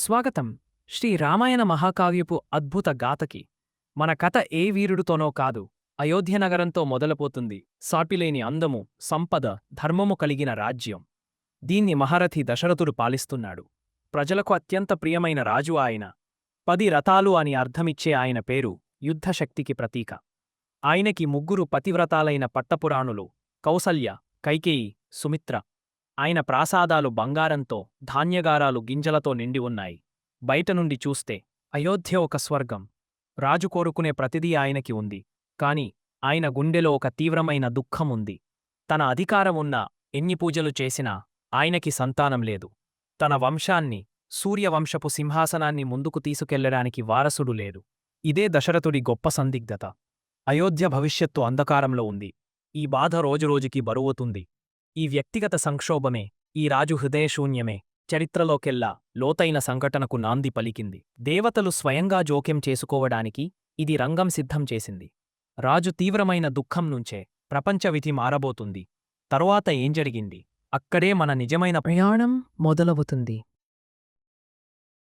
స్వాగతం. శ్రీ రామాయణ మహాకావ్యపు అద్భుత గాథకి. మన కథ ఏ వీరుడుతోనో కాదు అయోధ్యనగరంతో మొదలపోతుంది మొదలుపోతుంది. సాటిలేని అందము సంపద ధర్మము కలిగిన రాజ్యం. దీన్ని మహారథి దశరథుడు పాలిస్తున్నాడు. ప్రజలకు అత్యంత ప్రియమైన రాజు ఆయన. పది రథాలు అని అర్థమిచ్చే ఆయన పేరు యుద్ధశక్తికి ప్రతీక. ఆయనకి ముగ్గురు పతివ్రతాలైన పట్టపురాణులు కౌసల్య కైకేయి సుమిత్ర ఆయన ప్రాసాదాలు బంగారంతో ధాన్యగారాలు గింజలతో నిండి ఉన్నాయి. బయట నుండి చూస్తే అయోధ్య ఒక స్వర్గం. రాజు కోరుకునే ప్రతిదీ ఆయనకి ఉంది. కాని ఆయన గుండెలో ఒక తీవ్రమైన దుఃఖం తన అధికారం ఉన్నా ఎన్ని పూజలు చేసినా ఆయనకి సంతానం లేదు. తన వంశాన్ని సూర్యవంశపు సింహాసనాన్ని ముందుకు తీసుకెళ్ళడానికి వారసుడు లేడు. ఇదే దశరథుడి గొప్ప సందిగ్ధత. అయోధ్య భవిష్యత్తు అంధకారంలో ఉంది. ఈ బాధ రోజురోజుకి బరువుతుంది ఈ వ్యక్తిగత సంక్షోభమే ఈ రాజు హృదయశూన్యమే చరిత్రలోకెల్లా లోతైన సంఘటనకు నాంది పలికింది. దేవతలు స్వయంగా జోక్యం చేసుకోవడానికి ఇది రంగం సిద్ధం చేసింది. రాజు తీవ్రమైన దుఃఖం నుంచే ప్రపంచ విధి మారబోతుంది. తరువాత ఏం జరిగింది? అక్కడే మన నిజమైన ప్రయాణం మొదలవుతుంది.